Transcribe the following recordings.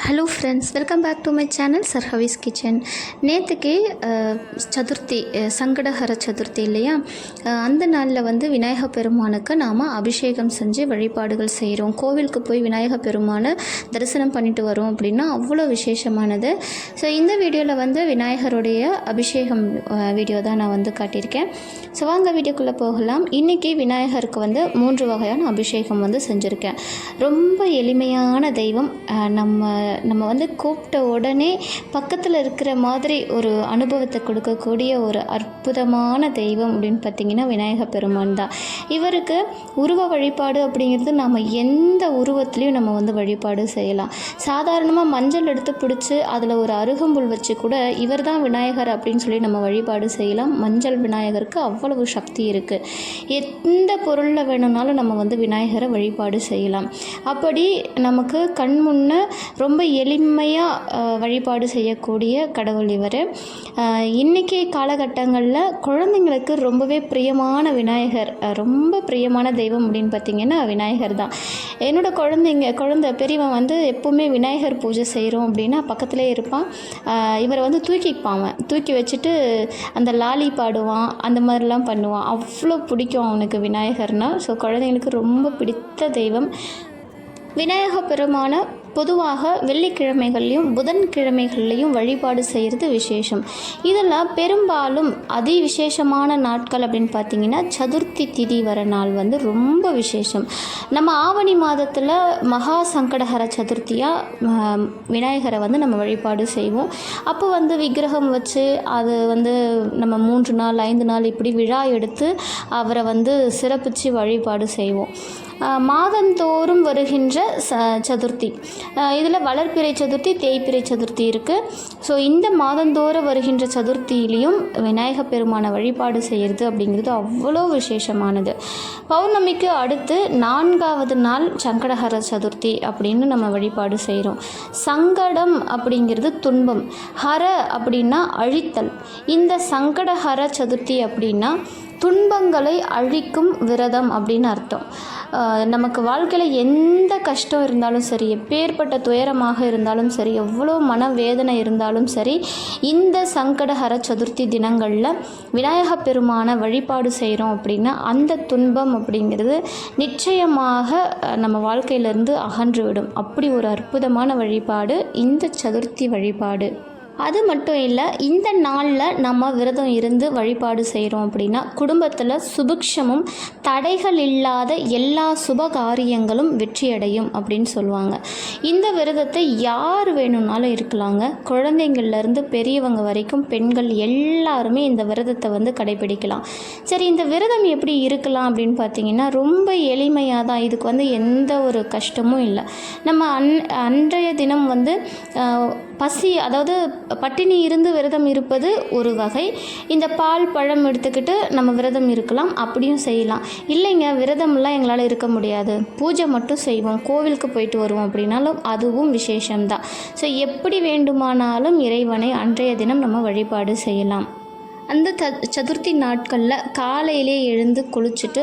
Hello friends welcome back to my channel sir ஹவிஸ் kitchen நேற்றுக்கு சதுர்த்தி சங்கடஹர சதுர்த்தி இல்லையா? அந்த நாளில் வந்து விநாயக பெருமானுக்கு நாம் அபிஷேகம் செஞ்சு வழிபாடுகள் செய்கிறோம் கோவிலுக்கு போய் விநாயக பெருமானை தரிசனம் பண்ணிட்டு வரோம் அப்படின்னா அவ்வளோ விசேஷமானது. ஸோ இந்த வீடியோவில் வந்து விநாயகருடைய அபிஷேகம் வீடியோ தான் நான் வந்து காட்டியிருக்கேன். ஸோ வாங்க வீடியோக்குள்ளே போகலாம். இன்றைக்கி விநாயகருக்கு வந்து மூன்று வகையான அபிஷேகம் வந்து செஞ்சுருக்கேன். ரொம்ப எளிமையான தெய்வம் நம்ம நம்ம வந்து கூப்பிட்ட உடனே பக்கத்தில் இருக்கிற மாதிரி ஒரு அனுபவத்தை கொடுக்கக்கூடிய ஒரு அற்புதமான தெய்வம் அப்படின்னு பார்த்தீங்கன்னா விநாயக பெருமான் தான். இவருக்கு உருவ வழிபாடு அப்படிங்கிறது நம்ம எந்த உருவத்துலேயும் நம்ம வந்து வழிபாடு செய்யலாம். சாதாரணமாக மஞ்சள் எடுத்து பிடிச்சி அதில் ஒரு அருகம்புல் வச்சு கூட இவர் தான் விநாயகர் அப்படின்னு சொல்லி நம்ம வழிபாடு செய்யலாம். மஞ்சள் விநாயகருக்கு அவ்வளவு சக்தி இருக்குது எந்த பொருளில் வேணும்னாலும் நம்ம வந்து விநாயகரை வழிபாடு செய்யலாம். அப்படி நமக்கு கண் முன்ன ரொம்ப ரொம்ப எளிமையாக வழிபாடு செய்யக்கூடிய கடவுள் இவர். இன்றைக்கி காலகட்டங்களில் குழந்தைங்களுக்கு ரொம்பவே பிரியமான விநாயகர் ரொம்ப பிரியமான தெய்வம் அப்படின்னு பார்த்தீங்கன்னா விநாயகர் தான். என்னோடய குழந்தைங்க குழந்தை பெரியவன் வந்து எப்போவுமே விநாயகர் பூஜை செய்கிறோம் அப்படின்னா பக்கத்திலே இருப்பான். இவரை வந்து தூக்கிப்பான் அவன். தூக்கி வச்சுட்டு அந்த லாலி பாடுவான் அந்த மாதிரிலாம் பண்ணுவான். அவ்வளோ பிடிக்கும் அவனுக்கு விநாயகர்னால் ஸோ குழந்தைங்களுக்கு ரொம்ப பிடித்த தெய்வம். விநாயக பெருமான பொதுவாக வெள்ளிக்கிழமைகள்லையும் புதன்கிழமைகள்லையும் வழிபாடு செய்கிறது விசேஷம். இதில் பெரும்பாலும் அதி விசேஷமான நாட்கள் அப்படின்னு பார்த்தீங்கன்னா சதுர்த்தி திதி வர நாள் வந்து ரொம்ப விசேஷம். நம்ம ஆவணி மாதத்தில் மகா சங்கடஹர சதுர்த்தியாக விநாயகரை வந்து நம்ம வழிபாடு செய்வோம். அப்போ வந்து விக்கிரகம் வச்சு அது வந்து நம்ம மூன்று நாள் ஐந்து நாள் இப்படி விழா எடுத்து அவரை வந்து சிறப்பித்து வழிபாடு செய்வோம். மாதந்தோறும் வருகின்ற ச சதுர்த்தி. இதில் வளர்ப்பிறை சதுர்த்தி தேய்ப்பிறை சதுர்த்தி இருக்குது ஸோ இந்த மாதந்தோறும் வருகின்ற சதுர்த்தியிலையும் விநாயக பெருமானை வழிபாடு செய்கிறது அப்படிங்கிறது அவ்வளோ விசேஷமானது. பௌர்ணமிக்கு அடுத்து நான்காவது நாள் சங்கடஹர சதுர்த்தி அப்படின்னு நம்ம வழிபாடு செய்கிறோம் சங்கடம் அப்படிங்கிறது துன்பம். ஹர அப்படின்னா அழித்தல். இந்த சங்கடஹர சதுர்த்தி அப்படின்னா துன்பங்களை அழிக்கும் விரதம் அப்படின்னு அர்த்தம். நமக்கு வாழ்க்கையில் எந்த கஷ்டம் இருந்தாலும் சரி எப்பேற்பட்ட துயரமாக இருந்தாலும் சரி எவ்வளோ மனவேதனை இருந்தாலும் சரி இந்த சங்கடஹர சதுர்த்தி தினங்களில் விநாயக பெருமான வழிபாடு செய்கிறோம் அப்படின்னா அந்த துன்பம் அப்படிங்கிறது நிச்சயமாக நம்ம வாழ்க்கையிலேருந்து அகன்றுவிடும் அப்படி ஒரு அற்புதமான வழிபாடு இந்த சதுர்த்தி வழிபாடு. அது மட்டும் இல்லை இந்த நாளில் நம்ம விரதம் இருந்து வழிபாடு செய்கிறோம் அப்படின்னா குடும்பத்தில் சுபிக்ஷமும் தடைகள் இல்லாத எல்லா சுப காரியங்களும் வெற்றியடையும் அப்படின்னு சொல்லுவாங்க. இந்த விரதத்தை யார் வேணும்னாலும் இருக்கலாங்க. குழந்தைங்கள்லேருந்து பெரியவங்க வரைக்கும் பெண்கள் எல்லாருமே இந்த விரதத்தை வந்து கடைபிடிக்கலாம். சரி இந்த விரதம் எப்படி இருக்கலாம் அப்படின்னு பார்த்தீங்கன்னா ரொம்ப எளிமையாக தான் இதுக்கு வந்து எந்த ஒரு கஷ்டமும் இல்லை. நம்ம அன் அன்றைய தினம் வந்து பசி அதாவது பட்டினி இருந்து விரதம் இருப்பது ஒரு வகை. இந்த பால் பழம் எடுத்துக்கிட்டு நம்ம விரதம் இருக்கலாம் அப்படியும் செய்யலாம். இல்லைங்க விரதம்லாம் எங்களால் இருக்க முடியாது. பூஜை மட்டும் செய்வோம் கோவிலுக்கு போயிட்டு வருவோம் அப்படின்னாலும் அதுவும் விசேஷம்தான். ஸோ எப்படி வேண்டுமானாலும் இறைவனை அன்றைய தினம் நம்ம வழிபாடு செய்யலாம். அந்த த சதுர்த்தி நாட்களில் காலையிலே எழுந்து குளிச்சுட்டு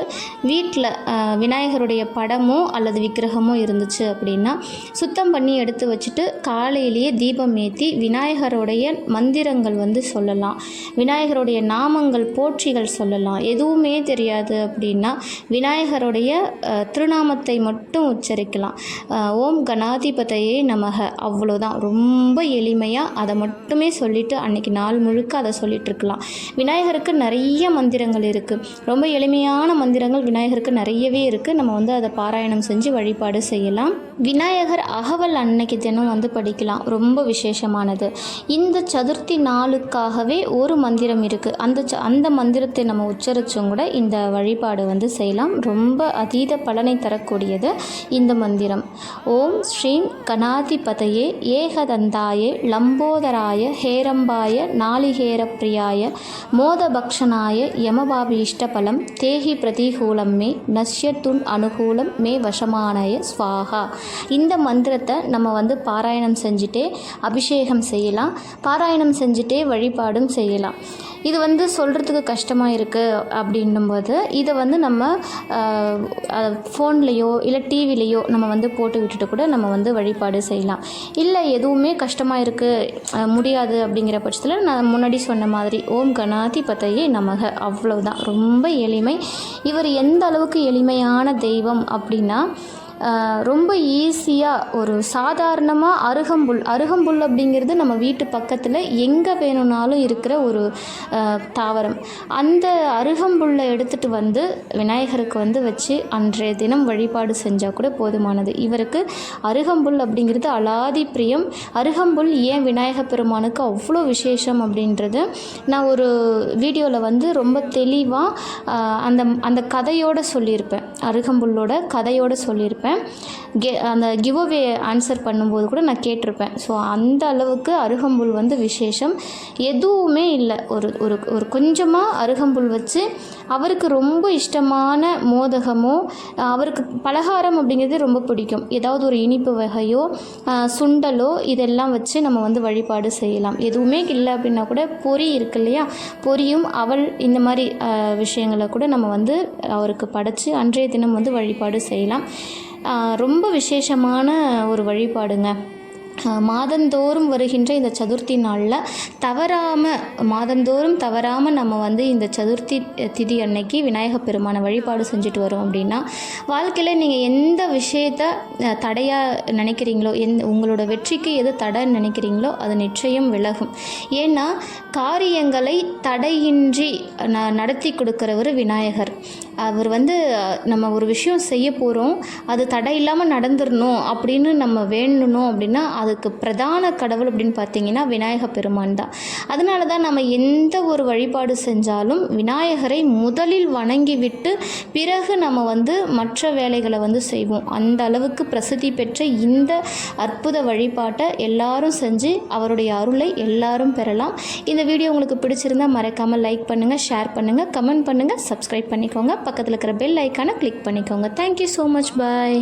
வீட்டில் விநாயகருடைய படமோ அல்லது விக்கிரகமோ இருந்துச்சு அப்படின்னா சுத்தம் பண்ணி எடுத்து வச்சுட்டு காலையிலேயே தீபம் ஏற்றி விநாயகருடைய மந்திரங்கள் வந்து சொல்லலாம். விநாயகருடைய நாமங்கள் போற்றிகள் சொல்லலாம். எதுவுமே தெரியாது அப்படின்னா விநாயகருடைய திருநாமத்தை மட்டும் உச்சரிக்கலாம். ஓம் கணாதிபதையே நமக. அவ்வளோதான் ரொம்ப எளிமையாக அதை மட்டுமே சொல்லிட்டு அன்னைக்கு நாள் முழுக்க அதை சொல்லிட்டு இருக்கலாம். விநாயகருக்கு நிறைய மந்திரங்கள் இருக்குது ரொம்ப எளிமையான மந்திரங்கள் விநாயகருக்கு நிறையவே இருக்குது நம்ம வந்து அதை பாராயணம் செஞ்சு வழிபாடு செய்யலாம். விநாயகர் அகவல் அன்னைக்கு தினம் வந்து படிக்கலாம். ரொம்ப விசேஷமானது. இந்த சதுர்த்தி நாளுக்காகவே ஒரு மந்திரம் இருக்குது அந்த ச- அந்த மந்திரத்தை நம்ம உச்சரித்தும் கூட இந்த வழிபாடு வந்து செய்யலாம். ரொம்ப அதீத பலனை தரக்கூடியது இந்த மந்திரம். ஓம் ஸ்ரீம் கணாதிபதையே ஏகதந்தாயே லம்போதராய ஹேரம்பாய நாளிகேர பிரியாய மோதபக்ஷனாய யமபாபீஷ்டபலம் தேஹி பிரதிகூலம் மே நஷ்யத்துன் அனுகூலம் மே வசமானய ஸ்வாகா. இந்த மந்திரத்தை நம்ம வந்து பாராயணம் செஞ்சுட்டே அபிஷேகம் செய்யலாம். பாராயணம் செஞ்சுட்டே வழிபாடும் செய்யலாம். இது வந்து சொல்கிறதுக்கு கஷ்டமாக இருக்குது அப்படின்னும்போது இதை வந்து நம்ம ஃபோன்லேயோ இல்லை டிவிலேயோ நம்ம வந்து போட்டு விட்டுட்டு கூட நம்ம வந்து வழிபாடு செய்யலாம். இல்லை எதுவுமே கஷ்டமாக இருக்குது முடியாது அப்படிங்கிற பட்சத்தில் நான் முன்னாடி சொன்ன மாதிரி ஓம் கணாதிபதையே நமக. அவ்வளோதான் ரொம்ப எளிமை. இவர் எந்த அளவுக்கு எளிமையான தெய்வம் அப்படின்னா ரொம்ப ஈஸியாக ஒரு சாதாரணமாக அருகம்புல் அருகம்புல் அப்படிங்கிறது நம்ம வீட்டு பக்கத்தில் எங்கே வேணும்னாலும் இருக்கிற ஒரு தாவரம். அந்த அருகம்புல்லை எடுத்துகிட்டு வந்து விநாயகருக்கு வந்து வச்சு அன்றைய தினம் வழிபாடு செஞ்சால் கூட போதுமானது. இவருக்கு அருகம்புல் அப்படிங்கிறது அலாதி பிரியம். அருகம்புல் ஏன் விநாயகர் பெருமானுக்கு அவ்வளோ விசேஷம் அப்படின்றது நான் ஒரு வீடியோவில் வந்து ரொம்ப தெளிவாக அந்த அந்த கதையோடு சொல்லியிருப்பேன். அருகம்புல்லோட கதையோடு சொல்லியிருப்பேன். கெ அந்த கிவ் அவே ஆன்சர் பண்ணும்போது கூட நான் கேட்டிருப்பேன். ஸோ அந்த அளவுக்கு அருகம்புல் வந்து விசேஷம். எதுவுமே இல்லை. ஒரு ஒரு ஒரு கொஞ்சமாக அருகம்புல் வச்சு அவருக்கு ரொம்ப இஷ்டமான மோதகமோ அவருக்கு பலகாரம் அப்படிங்கிறது ரொம்ப பிடிக்கும். ஏதாவது ஒரு இனிப்பு வகையோ சுண்டலோ இதெல்லாம் வச்சு நம்ம வந்து வழிபாடு செய்யலாம். எதுவுமே இல்லை அப்படின்னா கூட பொறி இருக்கு இல்லையா? பொரியும் அவல் இந்த மாதிரி விஷயங்களை கூட நம்ம வந்து அவருக்கு படைத்து அன்றைய தினம் வந்து வழிபாடு செய்யலாம். ரொம்ப விசேஷமான ஒரு வழிபாடுங்க. மாதந்தோறும் வருகின்ற இந்த சதுர்த்தி நாளில் தவறாமல் மாதந்தோறும் தவறாமல் நம்ம வந்து இந்த சதுர்த்தி திதி அன்னைக்கு விநாயகப் பெருமானை வழிபாடு செஞ்சுட்டு வரோம் அப்படின்னா வாழ்க்கையில் நீங்கள் எந்த விஷயத்த தடையாக நினைக்கிறீங்களோ எந் உங்களோட வெற்றிக்கு எது தடைன்னு நினைக்கிறீங்களோ அது நிச்சயம் விலகும். ஏன்னா காரியங்களை தடையின்றி ந நடத்தி கொடுக்குறவர் விநாயகர். அவர் வந்து நம்ம ஒரு விஷயம் செய்ய போகிறோம் அது தடை இல்லாமல் நடந்துடணும் அப்படின்னு நம்ம வேண்டணும் அப்படின்னா அது அதுக்கு பிரதான கடவுள் அப்படின்னு பார்த்தீங்கன்னா விநாயகர் பெருமான் தான். அதனால தான் நம்ம எந்த ஒரு வழிபாடு செஞ்சாலும் விநாயகரை முதலில் வணங்கி விட்டு பிறகு நம்ம வந்து மற்ற வேலைகளை வந்து செய்வோம். அந்த அளவுக்கு பிரசித்தி பெற்ற இந்த அற்புத வழிபாட்டை எல்லாரும் செஞ்சு அவருடைய அருளை எல்லாரும் பெறலாம். இந்த வீடியோ உங்களுக்கு பிடிச்சிருந்தா மறக்காமல் லைக் பண்ணுங்கள் ஷேர் பண்ணுங்கள் கமெண்ட் பண்ணுங்கள் சப்ஸ்கிரைப் பண்ணிக்கோங்க. பக்கத்தில் இருக்கிற பெல் ஐக்கானை கிளிக் பண்ணிக்கோங்க. Thank you so much bye